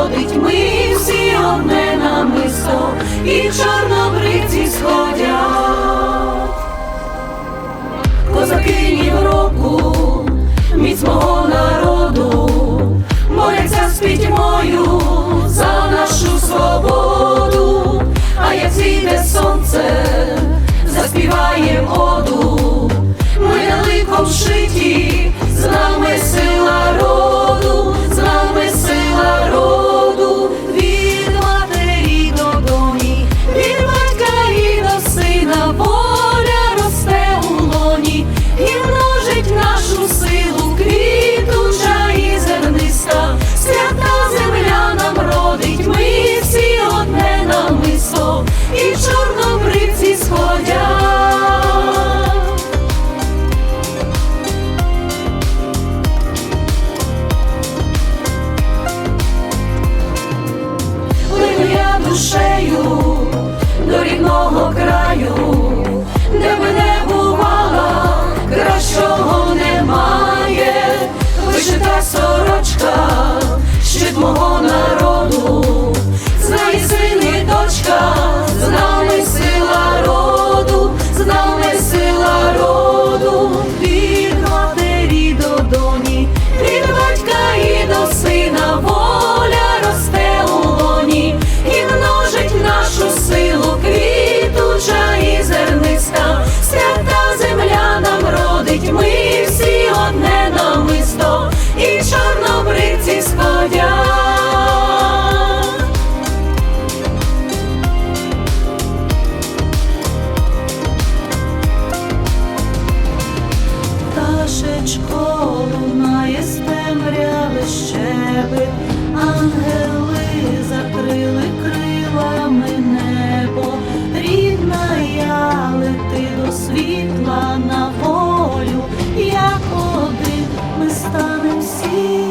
ходить, ми всі одне намисто, і чорнобриці сходять, козаки Європу, міць мого народу, боряться з пітьмою за нашу свободу, а як зійде сонце, заспіває воду, ми далеком шиті. міста, щит мого. пташечко лунає з темряви щебет, ангели закрили крилами небо, рідна я лети до світла на волю, як один ми станемо всі.